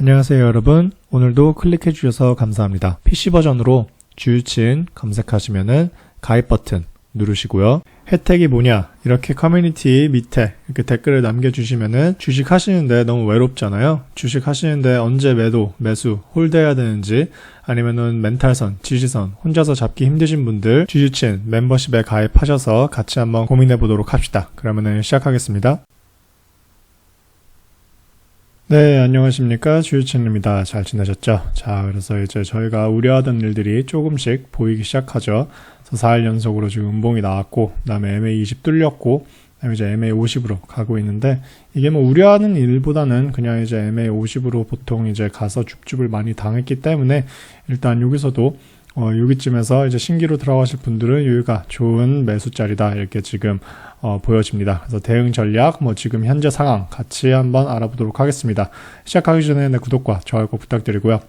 안녕하세요 여러분. 오늘도 클릭해 주셔서 감사합니다. PC 버전으로 주유친 검색하시면은 가입 버튼 누르시고요. 혜택이 뭐냐? 이렇게 커뮤니티 밑에 이렇게 댓글을 남겨주시면은 주식 하시는데 너무 외롭잖아요. 주식 하시는데 언제 매도 매수 홀드해야 되는지 아니면은 멘탈선 지지선 혼자서 잡기 힘드신 분들 주유친 멤버십에 가입하셔서 같이 한번 고민해 보도록 합시다. 그러면은 시작하겠습니다 네, 안녕하십니까. 주유친입니다. 잘 지내셨죠? 자, 그래서 이제 저희가 우려하던 일들이 조금씩 보이기 시작하죠. 그래서 4일 연속으로 지금 음봉이 나왔고, 그 다음에 MA20 뚫렸고, 그 다음에 이제 MA50으로 가고 있는데, 이게 뭐 우려하는 일보다는 그냥 이제 MA50으로 보통 이제 가서 줍줍을 많이 당했기 때문에, 일단 여기서도 어, 여기쯤에서 이제 신기로 들어가실 분들은 여기가 좋은 매수 자리다 이렇게 지금 어, 보여집니다. 그래서 대응 전략, 뭐 지금 현재 상황 같이 한번 알아보도록 하겠습니다. 시작하기 전에 내 구독과 좋아요 꼭 부탁드리고요.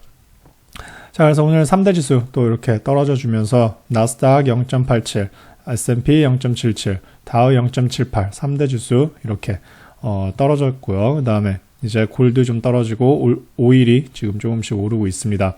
자, 그래서 오늘 3대 지수 또 이렇게 떨어져 주면서 나스닥 0.87, S&P 0.77, 다우 0.78, 3대 지수 이렇게 어, 떨어졌고요. 그 다음에 이제 골드 좀 떨어지고 오일이 지금 조금씩 오르고 있습니다.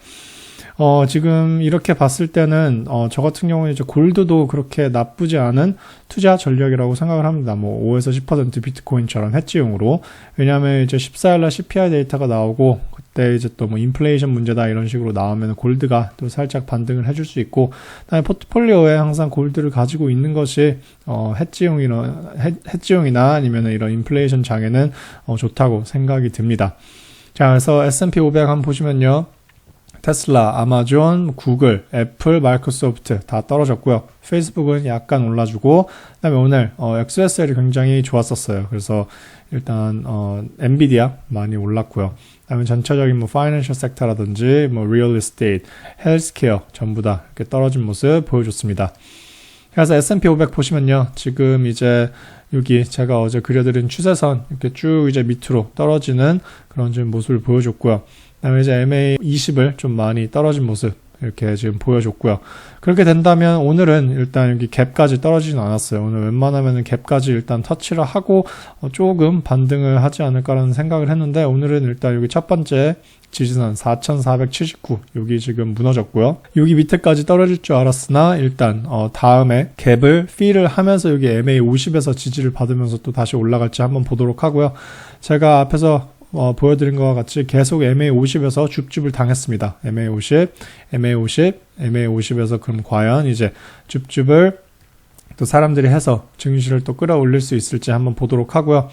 어, 지금 이렇게 봤을 때는, 어, 저 같은 경우는 이제 골드도 그렇게 나쁘지 않은 투자 전략이라고 생각을 합니다. 뭐, 5에서 10% 비트코인처럼 해지용으로. 왜냐하면 이제 14일날 CPI 데이터가 나오고, 그때 이제 또 뭐 인플레이션 문제다 이런 식으로 나오면 골드가 또 살짝 반등을 해줄 수 있고, 그다음에 포트폴리오에 항상 골드를 가지고 있는 것이, 어, 해지용이나, 해지용이나 아니면 이런 인플레이션 장에는 어, 좋다고 생각이 듭니다. 자, 그래서 S&P 500 한번 보시면요. 테슬라, 아마존, 구글, 애플, 마이크로소프트 다 떨어졌고요. 페이스북은 약간 올라주고 그다음에 오늘 어, XSL이 굉장히 좋았었어요. 그래서 일단 어, 엔비디아 많이 올랐고요. 그다음에 전체적인 뭐 파이낸셜 섹터라든지 뭐 리얼 에스테이트, 헬스케어 전부 다 이렇게 떨어진 모습 보여줬습니다. 그래서 S&P 500 보시면요. 지금 이제 여기 제가 어제 그려드린 추세선 이렇게 쭉 이제 밑으로 떨어지는 그런 좀 모습을 보여줬고요. 그다음에 이제 MA20을 좀 많이 떨어진 모습 이렇게 지금 보여줬고요. 그렇게 된다면 오늘은 일단 여기 갭까지 떨어지진 않았어요. 오늘 웬만하면 갭까지 일단 터치를 하고 어, 조금 반등을 하지 않을까라는 생각을 했는데 오늘은 일단 여기 첫 번째 지지선 4,479 여기 지금 무너졌고요. 여기 밑에까지 떨어질 줄 알았으나 일단 어 다음에 갭을 필을 하면서 여기 MA50에서 지지를 받으면서 또 다시 올라갈지 한번 보도록 하고요. 제가 앞에서 어, 보여드린 것과 같이 계속 MA50에서 줍줍을 당했습니다. MA50, MA50, MA50에서 그럼 과연 이제 줍줍을 또 사람들이 해서 증시를 또 끌어올릴 수 있을지 한번 보도록 하고요.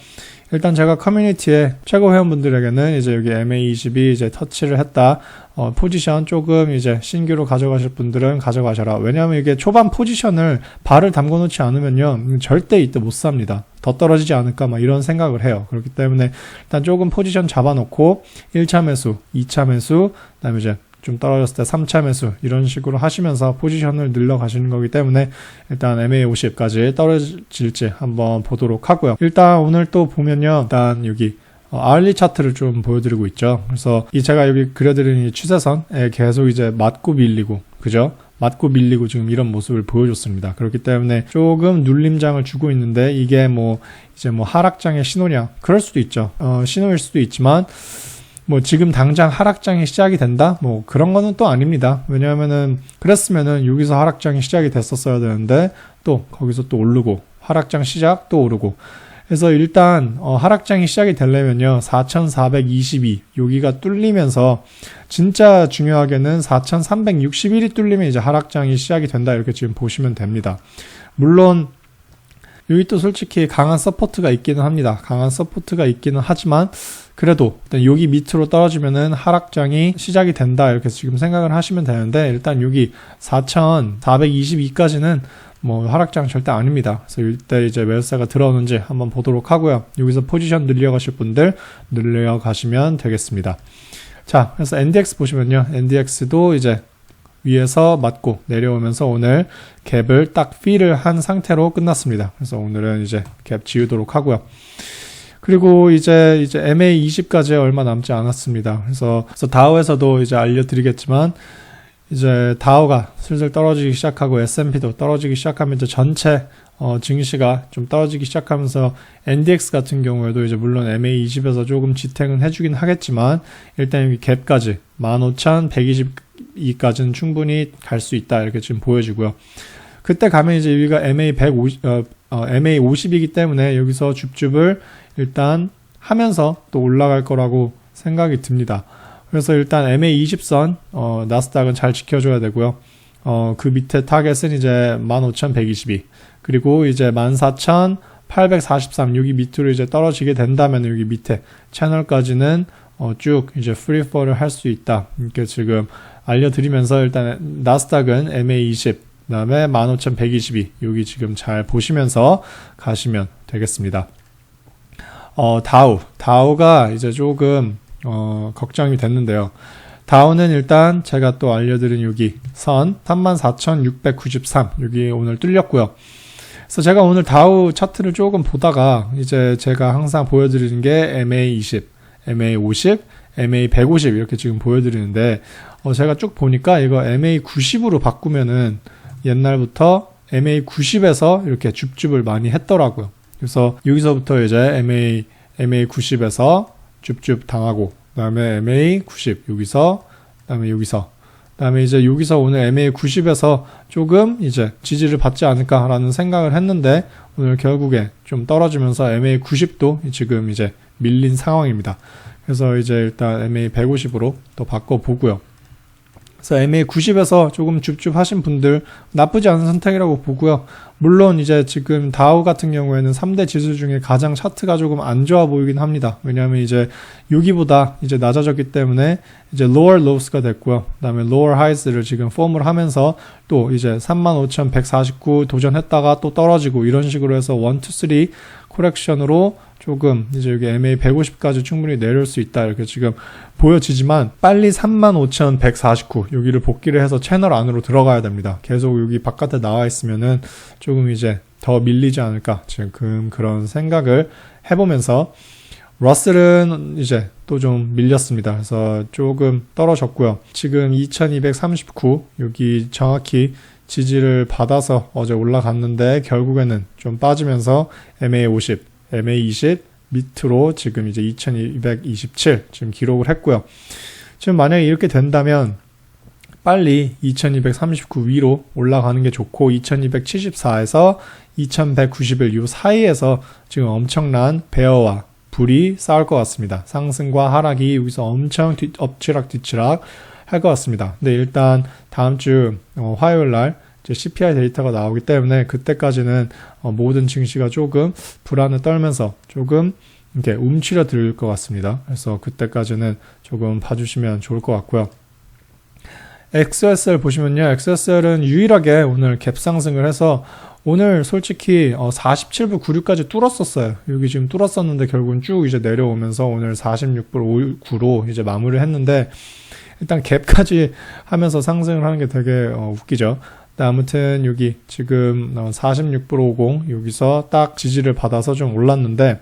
일단 제가 커뮤니티에 최고 회원분들에게는 이제 여기 MA20이 이제 터치를 했다. 어, 포지션 조금 이제 신규로 가져가실 분들은 가져가셔라. 왜냐하면 이게 초반 포지션을 발을 담궈 놓지 않으면요. 절대 이때 못 삽니다. 더 떨어지지 않을까 막 이런 생각을 해요. 그렇기 때문에 일단 조금 포지션 잡아놓고 1차 매수, 2차 매수, 그 다음에 이제 좀 떨어졌을 때 3차 매수 이런 식으로 하시면서 포지션을 늘려 가시는 거기 때문에 일단 MA50까지 떨어질지 한번 보도록 하고요. 일단 오늘 또 보면요. 일단 여기 아울리 차트를 좀 보여드리고 있죠. 그래서 이 제가 여기 그려드린 이 추세선에 계속 이제 맞고 밀리고 그죠? 맞고 밀리고 지금 이런 모습을 보여줬습니다. 그렇기 때문에 조금 눌림장을 주고 있는데 이게 뭐 이제 뭐 하락장의 신호냐? 그럴 수도 있죠. 어, 신호일 수도 있지만 뭐 지금 당장 하락장이 시작이 된다? 뭐 그런 거는 또 아닙니다. 왜냐하면은 그랬으면은 여기서 하락장이 시작이 됐었어야 되는데 또 거기서 또 오르고 하락장 시작 또 오르고 그래서 일단 어, 하락장이 시작이 되려면요 4,422 여기가 뚫리면서 진짜 중요하게는 4,361이 뚫리면 이제 하락장이 시작이 된다 이렇게 지금 보시면 됩니다. 물론 여기 또 솔직히 강한 서포트가 있기는 합니다. 강한 서포트가 있기는 하지만 그래도 여기 밑으로 떨어지면은 하락장이 시작이 된다 이렇게 지금 생각을 하시면 되는데 일단 여기 4,422까지는 뭐 하락장 절대 아닙니다. 그래서 이때 이제 매수세가 들어오는지 한번 보도록 하고요. 여기서 포지션 늘려가실 분들 늘려가시면 되겠습니다. 자, 그래서 NDX 보시면요. NDX도 이제 위에서 맞고 내려오면서 오늘 갭을 딱 필을 한 상태로 끝났습니다. 그래서 오늘은 이제 갭 지우도록 하고요. 그리고 이제 이제 MA20까지 얼마 남지 않았습니다. 그래서, 그래서 다우에서도 이제 알려드리겠지만 이제 다우가 슬슬 떨어지기 시작하고 S&P도 떨어지기 시작하면 이제 전체 어, 증시가 좀 떨어지기 시작하면서 NDX 같은 경우에도 이제 물론 MA20에서 조금 지탱은 해주긴 하겠지만 일단 여기 갭까지 15,122까지는 충분히 갈 수 있다 이렇게 지금 보여지고요. 그때 가면 이제 여기가 MA 150, 어, 어, MA 50이기 때문에 여기서 줍줍을 일단 하면서 또 올라갈 거라고 생각이 듭니다. 그래서 일단 MA 20선 어, 나스닥은 잘 지켜줘야 되고요. 어, 그 밑에 타겟은 이제 15,122 그리고 이제 14,843 여기 밑으로 이제 떨어지게 된다면 여기 밑에 채널까지는 어, 쭉 이제 프리퍼를 할 수 있다. 이렇게 지금 알려드리면서 일단 나스닥은 MA20 그 다음에 15,122 여기 지금 잘 보시면서 가시면 되겠습니다. 어, 다우 다우가 이제 조금 어, 걱정이 됐는데요. 다우는 일단 제가 또 알려드린 여기 선 34,693 여기 오늘 뚫렸고요. 그래서 제가 오늘 다우 차트를 조금 보다가 이제 제가 항상 보여드리는 게 MA20, MA50, MA150 이렇게 지금 보여드리는데 어 제가 쭉 보니까 이거 MA90으로 바꾸면은 옛날부터 MA90에서 이렇게 줍줍을 많이 했더라고요. 그래서 여기서부터 이제 MA MA90에서 줍줍 당하고 그 다음에 MA90 여기서 그 다음에 여기서 그 다음에 이제 여기서 오늘 MA 90에서 조금 이제 지지를 받지 않을까라는 생각을 했는데 오늘 결국에 좀 떨어지면서 MA 90도 지금 이제 밀린 상황입니다. 그래서 이제 일단 MA 150으로 또 바꿔 보고요. 그래서 MA 90에서 조금 줍줍하신 분들 나쁘지 않은 선택이라고 보고요. 물론 이제 지금 다우 같은 경우에는 3대 지수 중에 가장 차트가 조금 안 좋아 보이긴 합니다. 왜냐하면 이제 여기보다 이제 낮아졌기 때문에 이제 lower lows가 됐고요. 그다음에 lower highs를 지금 폼을 하면서 또 이제 35,149 도전했다가 또 떨어지고 이런 식으로 해서 1, 2, 3 코렉션으로 조금 이제 여기 MA 150까지 충분히 내려올 수 있다 이렇게 지금 보여지지만 빨리 35,149 여기를 복귀를 해서 채널 안으로 들어가야 됩니다. 계속 여기 바깥에 나와 있으면은 조금 이제 더 밀리지 않을까 지금 그런 생각을 해보면서 러셀은 이제 또 좀 밀렸습니다. 그래서 조금 떨어졌고요. 지금 2239 여기 정확히 지지를 받아서 어제 올라갔는데 결국에는 좀 빠지면서 MA50, MA20 밑으로 지금 이제 2227 지금 기록을 했고요. 지금 만약에 이렇게 된다면 빨리 2239 위로 올라가는 게 좋고 2274에서 2191이 사이에서 지금 엄청난 베어와 불이 싸울 것 같습니다. 상승과 하락이 여기서 엄청 뒤, 엎치락 뒤치락 할 것 같습니다. 근데 일단 다음 주 어, 화요일 날 CPI 데이터가 나오기 때문에 그때까지는 어, 모든 증시가 조금 불안을 떨면서 조금 이렇게 움츠려 들것 같습니다. 그래서 그때까지는 조금 봐주시면 좋을 것 같고요. XSL 보시면요. XSL은 유일하게 오늘 갭 상승을 해서 오늘 솔직히 47불 96까지 뚫었었어요. 여기 지금 뚫었었는데 결국은 쭉 이제 내려오면서 오늘 46불 59로 이제 마무리를 했는데 일단 갭까지 하면서 상승을 하는 게 되게 어, 웃기죠. 아무튼 여기 지금 46불 50 여기서 딱 지지를 받아서 좀 올랐는데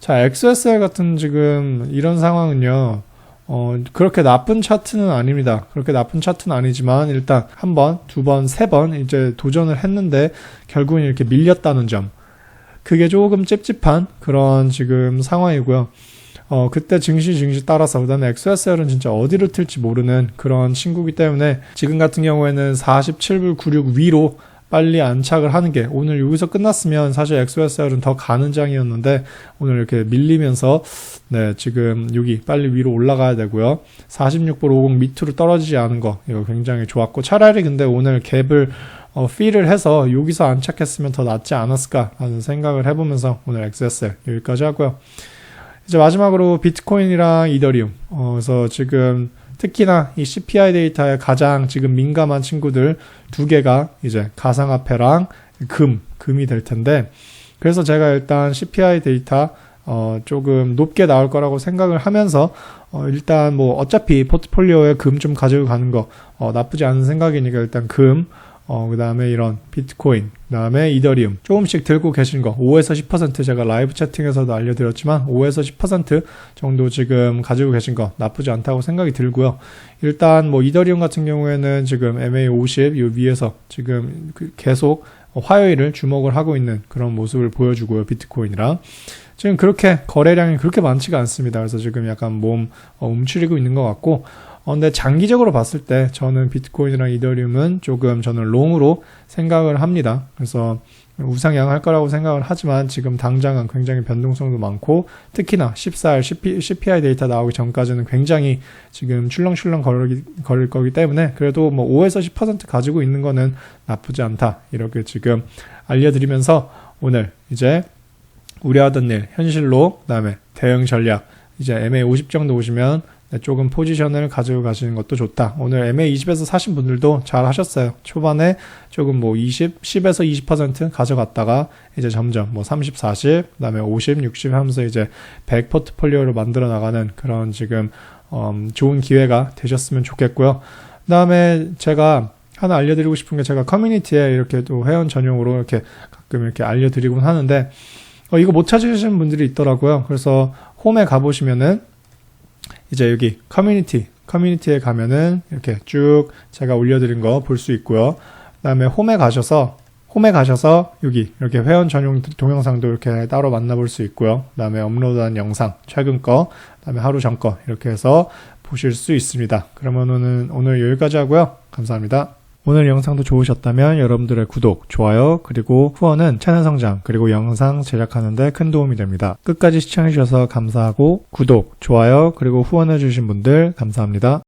자 XSL 같은 지금 이런 상황은요 어, 그렇게 나쁜 차트는 아닙니다. 그렇게 나쁜 차트는 아니지만 일단 한 번, 두 번, 세 번 이제 도전을 했는데 결국은 이렇게 밀렸다는 점. 그게 조금 찝찝한 그런 지금 상황이고요. 어, 그때 증시 증시 따라서 그다음에 XSL은 진짜 어디를 틀지 모르는 그런 친구기 때문에 지금 같은 경우에는 47불 96 위로 빨리 안착을 하는 게 오늘 여기서 끝났으면 사실 XSL은 더 가는 장이었는데 오늘 이렇게 밀리면서 네 지금 여기 빨리 위로 올라가야 되고요. 46불 50 밑으로 떨어지지 않은 거 이거 굉장히 좋았고 차라리 근데 오늘 갭을 어, 필을 해서 여기서 안착했으면 더 낫지 않았을까 하는 생각을 해보면서 오늘 XSL 여기까지 하고요 이제 마지막으로 비트코인이랑 이더리움. 어, 그래서 지금 특히나 이 CPI 데이터에 가장 지금 민감한 친구들 두 개가 이제 가상화폐랑 금, 금이 될 텐데 그래서 제가 일단 CPI 데이터 어 조금 높게 나올 거라고 생각을 하면서 어 일단 뭐 어차피 포트폴리오에 금 좀 가지고 가는 거 어 나쁘지 않은 생각이니까 일단 금 어, 그 다음에 이런 비트코인, 그 다음에 이더리움 조금씩 들고 계신 거 5에서 10% 제가 라이브 채팅에서도 알려드렸지만 5에서 10% 정도 지금 가지고 계신 거 나쁘지 않다고 생각이 들고요. 일단 뭐 이더리움 같은 경우에는 지금 MA50 이 위에서 지금 그 계속 화요일을 주목을 하고 있는 그런 모습을 보여주고요. 비트코인이랑. 지금 그렇게 거래량이 그렇게 많지가 않습니다. 그래서 지금 약간 몸 어, 움츠리고 있는 것 같고 어, 근데 장기적으로 봤을 때 저는 비트코인이랑 이더리움은 조금 저는 롱으로 생각을 합니다. 그래서 우상향할 거라고 생각을 하지만 지금 당장은 굉장히 변동성도 많고 특히나 14일 CP, CPI 데이터 나오기 전까지는 굉장히 지금 출렁출렁 걸을, 걸을 거기 때문에 그래도 뭐 5에서 10% 가지고 있는 거는 나쁘지 않다. 이렇게 지금 알려드리면서 오늘 이제 우려하던 일 현실로 그다음에 대응 전략 이제 MA 50 정도 오시면 네, 조금 포지션을 가지고 가시는 것도 좋다. 오늘 MA 20에서 사신 분들도 잘 하셨어요. 초반에 조금 뭐 20, 10에서 20% 가져갔다가 이제 점점 뭐 30, 40, 그 다음에 50, 60 하면서 이제 100 포트폴리오를 만들어 나가는 그런 지금 음, 좋은 기회가 되셨으면 좋겠고요. 그 다음에 제가 하나 알려드리고 싶은 게 제가 커뮤니티에 이렇게 또 회원 전용으로 이렇게 가끔 이렇게 알려드리곤 하는데 어, 이거 못 찾으시는 분들이 있더라고요. 그래서 홈에 가보시면은 이제 여기 커뮤니티, 커뮤니티에 가면은 이렇게 쭉 제가 올려드린 거 볼 수 있고요. 그 다음에 홈에 가셔서, 홈에 가셔서 여기 이렇게 회원 전용 동영상도 이렇게 따로 만나볼 수 있고요. 그 다음에 업로드한 영상, 최근 거, 그 다음에 하루 전 거, 이렇게 해서 보실 수 있습니다. 그러면 오늘, 오늘 여기까지 하고요. 감사합니다. 오늘 영상도 좋으셨다면 여러분들의 구독, 좋아요, 그리고 후원은 채널 성장, 그리고 영상 제작하는데 큰 도움이 됩니다. 끝까지 시청해주셔서 감사하고 구독, 좋아요, 그리고 후원해주신 분들 감사합니다.